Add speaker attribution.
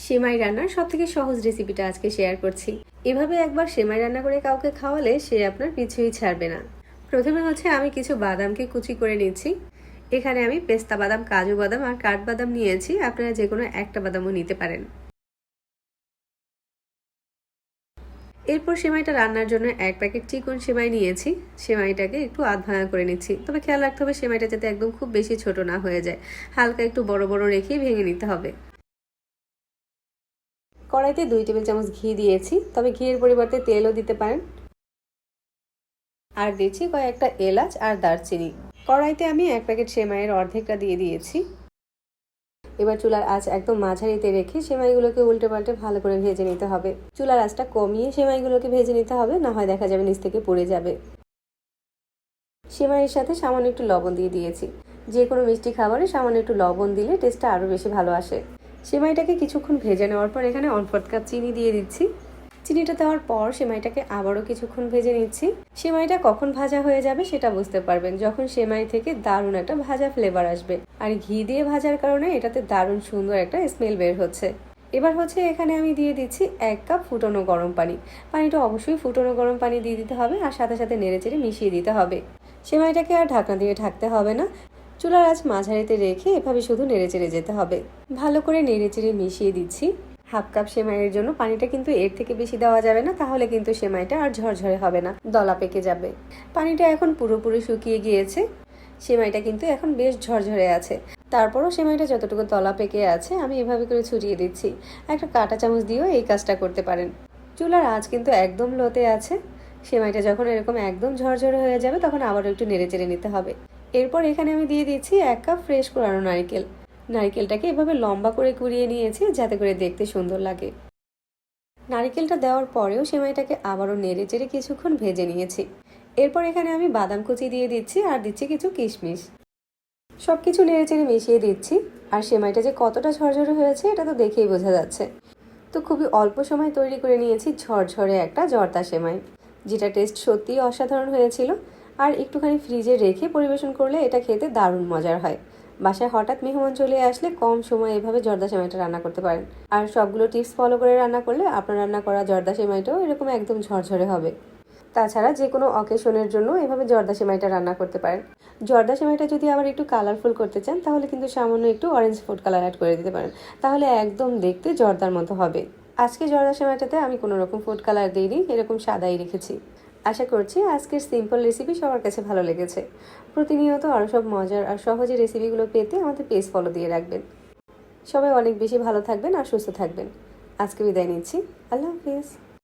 Speaker 1: সেমাই রান্নার সব থেকে সহজ রেসিপিটা আজকে শেয়ার করছি। এভাবে একবার সেমাই রান্না করে কাউকে খাওয়ালে সে আপনার পিছুই ছাড়বে না। প্রথমে হচ্ছে আমি কিছু বাদামকে কুচি করে নিচ্ছি। এখানে আমি পেস্তা বাদাম, কাজু বাদাম আর কাঠবাদাম নিয়েছি। আপনারা যে কোনো একটা বাদামও নিতে পারেন। এরপর সেমাইটা রান্নার জন্য এক প্যাকেট চিকন সেমাই নিয়েছি। সেমাইটাকে একটু আধ ভাঙা করে নিচ্ছি। তবে খেয়াল রাখতে হবে সেমাইটা যাতে একদম খুব বেশি ছোট না হয়ে যায়। হালকা একটু বড় বড় রেখে ভেঙে নিতে হবে। কড়াইতে দুই টেবিল চামচ ঘি দিয়েছি। তবে ঘিয়ের পরিবর্তে তেলও দিতে পারেন। আর দিয়েছি কয়েকটা এলাচ আর দারচিনি। কড়াইতে আমি এক প্যাকেট সেমাইয়ের অর্ধেকটা দিয়ে দিয়েছি। এবার চুলার আঁচ একদম মাঝারিতে রেখে সেমাইগুলোকে উল্টে পাল্টে ভালো করে ভেজে নিতে হবে। চুলার আঁচটা কমিয়ে সেমাইগুলোকে ভেজে নিতে হবে, না হয় দেখা যাবে নিচ থেকে পড়ে যাবে। সেমাইয়ের সাথে সামান্য একটু লবণ দিয়ে দিয়েছি। যে কোনো মিষ্টি খাবারে সামান্য একটু লবণ দিলে টেস্টটা আরও বেশি ভালো আসে। সেমাইটাকে কিছুক্ষণ ভেজে নেওয়ার পর এখানে অল্প কাপ চিনি দিয়ে দিচ্ছি। চিনিটা দেওয়ার পর সেমাইটাকে আবারও কিছুক্ষণ ভেজে নিচ্ছি। সেমাইটা কখন ভাজা হয়ে যাবে সেটা বুঝতে পারবেন, যখন সেমাই থেকে দারুণ একটা ভাজা ফ্লেভার আসবে। আর ঘি দিয়ে ভাজার কারণে এটাতে দারুণ সুন্দর একটা স্মেল বের হচ্ছে। এবার হচ্ছে এখানে আমি দিয়ে দিচ্ছি এক কাপ ফুটনো গরম পানি। পানিটা অবশ্যই ফুটনো গরম পানি দিয়ে দিতে হবে আর সাথে সাথে নেড়ে চেড়ে মিশিয়ে দিতে হবে। সেমাইটাকে আর ঢাকনা দিয়ে ঢাকতে হবে না। চুলার আঁচ মাঝারিতে রেখে এভাবে শুধু নেড়ে চেড়ে যেতে হবে। ভালো করে নেড়েচেড়ে মিশিয়ে দিচ্ছি। হাফ কাপ সেমাইয়ের জন্য পানিটা কিন্তু এর থেকে বেশি দেওয়া যাবে না, তাহলে কিন্তু সেমাইটা আর ঝরঝরে হবে না, দলা পেকে যাবে। পানিটা এখন পুরোপুরি শুকিয়ে গিয়েছে। সেমাইটা কিন্তু এখন বেশ ঝরঝরে আছে। তারপরও সেমাইটা যতটুকু দলা পেকে আছে, আমি এভাবে করে ছুটিয়ে দিচ্ছি। একটা কাঁটা চামচ দিয়েও এই কাজটা করতে পারেন। চুলার আঁচ কিন্তু একদম লোতে আছে। সেমাইটা যখন এরকম একদম ঝরঝরে হয়ে যাবে, তখন আবারও একটু নেড়ে চেড়ে নিতে হবে। এরপর এখানে আমি দিয়ে দিচ্ছি এক কাপ ফ্রেশ কোরানো নারকেল। নারকেলটাকে এভাবে লম্বা করে কুড়িয়ে নিয়েছি যাতে করে দেখতে সুন্দর লাগে। নারিকেলটা দেওয়ার পরেও সেমাইটাকে আবারও নেড়ে চেড়ে কিছুক্ষণ ভেজে নিয়েছি। এরপর এখানে আমি বাদাম কুচি দিয়ে দিচ্ছি আর দিচ্ছি কিছু কিশমিশ। সব কিছু নেড়ে চেড়ে মিশিয়ে দিচ্ছি আর সেমাইটা যে কতটা ঝরঝরে হয়েছে এটা তো দেখেই বোঝা যাচ্ছে। তো খুবই অল্প সময় তৈরি করে নিয়েছি ঝরঝরে একটা জর্দা সেমাই, যেটা টেস্ট সত্যিই অসাধারণ হয়েছিল। আর একটুখানি ফ্রিজে রেখে পরিবেশন করলে এটা খেতে দারুণ মজার হয়। বাসায় হঠাৎ মেহমান চলে আসলে কম সময় এভাবে জর্দা সেমাইটা রান্না করতে পারেন। আর সবগুলো টিপস ফলো করে রান্না করলে আপনার রান্না করা জর্দা সেমাইটাও এরকম একদম ঝরঝরে হবে। তাছাড়া যে কোনো অকেশনের জন্য এভাবে জর্দা সেমাইটা রান্না করতে পারেন। জর্দা সেমাইটা যদি আবার একটু কালারফুল করতে চান, তাহলে কিন্তু সামান্য একটু অরেঞ্জ ফুড কালার অ্যাড করে দিতে পারেন। তাহলে একদম দেখতে জর্দার মতো হবে। আজকে জর্দা সেমাইটাতে আমি কোনো রকম ফুড কালার দিইনি, এরকম সাদাই রেখেছি। আশা করছি আজকের সিম্পল রেসিপি সবার কাছে ভালো লেগেছে। প্রতিনিয়ত আরও সব মজার আর সহজে রেসিপিগুলো পেতে আমাদের পেজ ফলো দিয়ে রাখবেন। সবাই অনেক বেশি ভালো থাকবেন আর সুস্থ থাকবেন। আজকে বিদায় নিচ্ছি। আল্লাহ হাফিজ।